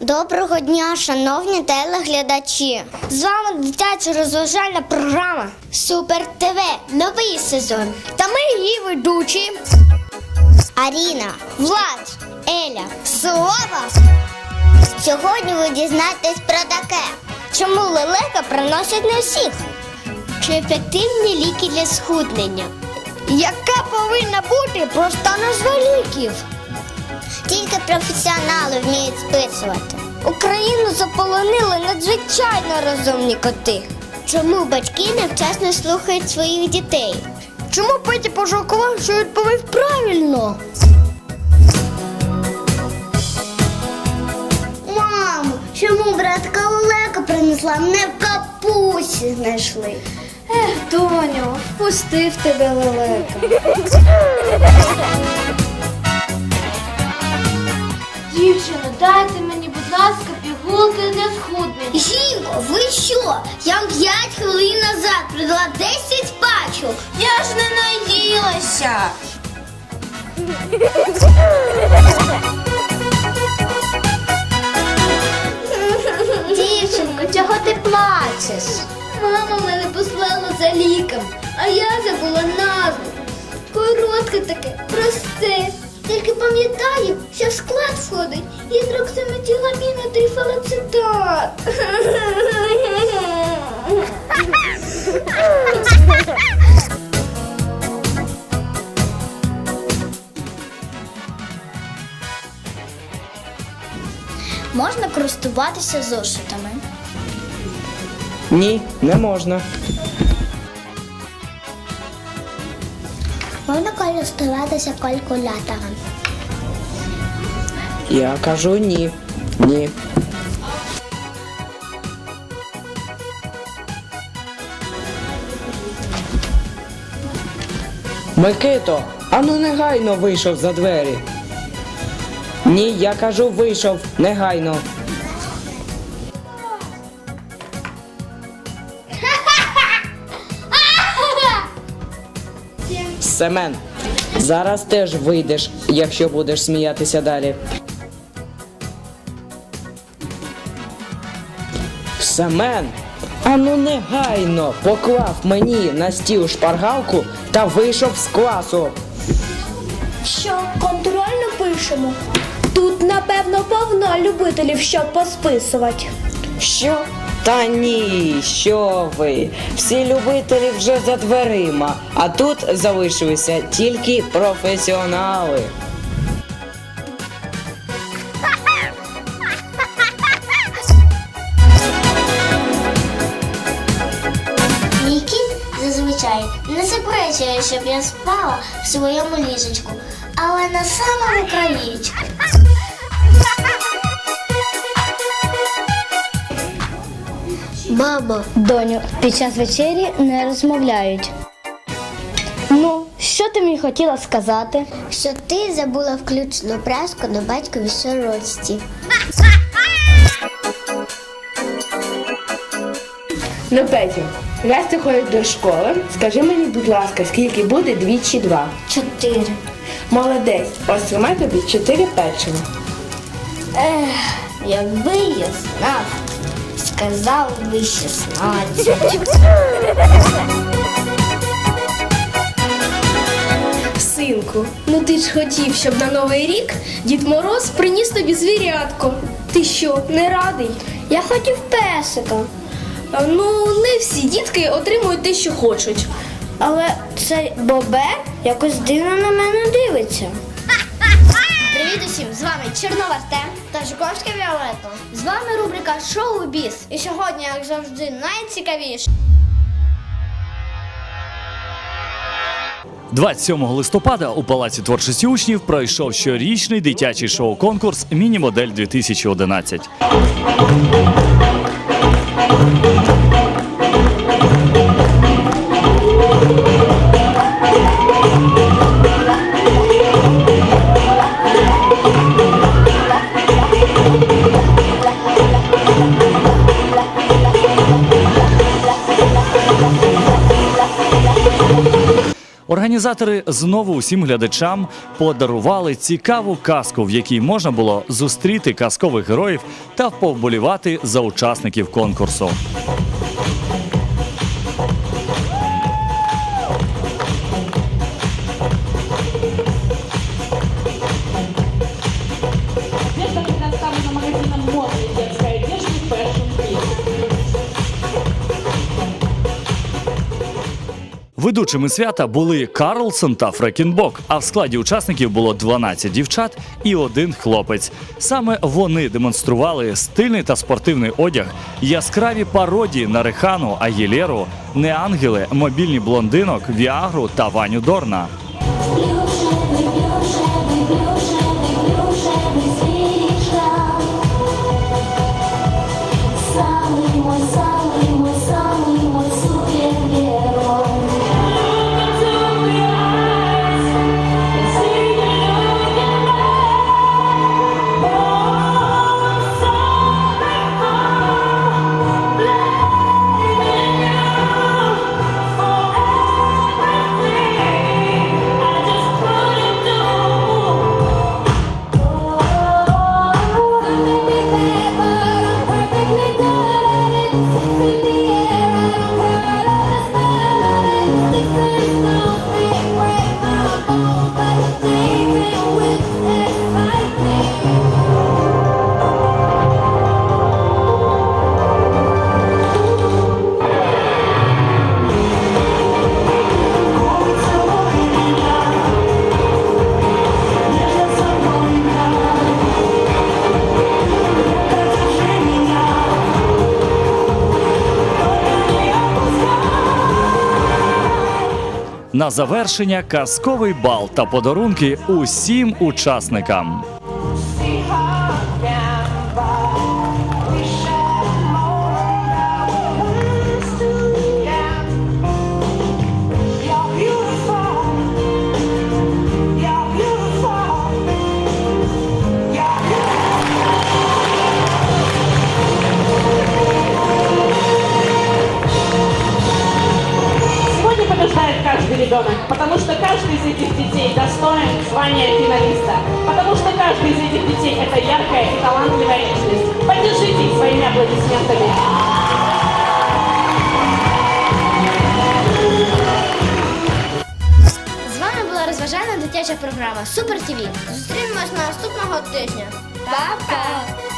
Доброго дня, шановні телеглядачі! З вами дитяча розважальна програма Супер ТВ. Новий сезон. Та ми її ведучі. Аріна, Влад, Еля, Слава. Сьогодні ви дізнаєтесь про таке. Чому лелека приносять не всіх? Чи ефективні ліки для схуднення? Яка повинна бути проста назва ліків? Тільки професіонали вміють списувати. Україну заполонили надзвичайно розумні коти. Чому батьки невчасно слухають своїх дітей? Чому Петя пожалкував, що відповів правильно? Мамо, чому братка Олега принесла? Мене в капусі знайшли. Ех, доню, впустив тебе лелека. Дівчино, дайте мені, будь ласка, пігулки для схуднення. Жінко, ви що? Я вам 5 хвилин назад продала 10 пачок. Я ж не наїлася. Дівчинко, чого ти плачеш? Мама мене послала за ліком, а я забула назву. Коротке таке, просте. Тільки пам'ятаю, що в склад входить гідроксиметиламіна трифалацетат. Можна користуватися зошитами. Ні, не можна. Можна користуватися калькулятором. Я кажу ні. Ні. Микито, ану негайно вийшов за двері. Ні, я кажу, вийшов негайно. Семен, зараз теж вийдеш, якщо будеш сміятися далі. Семен, ану негайно поклав мені на стіл шпаргалку та вийшов з класу. Що, контрольно пишемо? Тут, напевно, повно любителів, щоб посписувати. Що? Та ні, що ви? Всі любителі вже за дверима, а тут залишилися тільки професіонали. Мій кіт зазвичай не заперечує, щоб я спала в своєму ліжечку, але на самому краєчку. Мамо, Доню, під час вечері не розмовляють. Ну, що ти мені хотіла сказати? що ти забула включену праску на батьковій сорочці. Ну, Петю, раз ти ходиш до школи, скажи мені, будь ласка, скільки буде двічі два? Чотири. Молодець, ось тримай тобі чотири печива. Якби я знав, сказав би 16. Синку, ну ти ж хотів, щоб на новий рік Дід Мороз приніс тобі звірятко. Ти що, не радий? Я хотів песика. Ну, не всі дітки отримують те, що хочуть. Але цей бобер якось дивно на мене дивиться. Привіт усім! З вами Чорнова Артем та Жуковська Віолетта. З вами рубрика Шоу Біс. І сьогодні, як завжди, найцікавіше. 27 листопада у Палаці творчості учнів пройшов щорічний дитячий шоу-конкурс Міні-модель 2011. Організатори знову усім глядачам подарували цікаву казку, в якій можна було зустріти казкових героїв та повболівати за учасників конкурсу. Ведучими свята були Карлсон та Фрекінбок, а в складі учасників було 12 дівчат і один хлопець. Саме вони демонстрували стильний та спортивний одяг, яскраві пародії на Рехану, Агілєру, Неангели, мобільні блондинок, Віагру та Ваню Дорна. На завершення казковий бал та подарунки усім учасникам. Ребенок, потому что каждый из этих детей достоин звания финалиста. Потому что каждый из этих детей – это яркая и талантливая личность. Поддержите их своими аплодисментами. З вами була розважальна дитяча програма Супер ТВ. Зустрінемось наступного тижня. Па-па!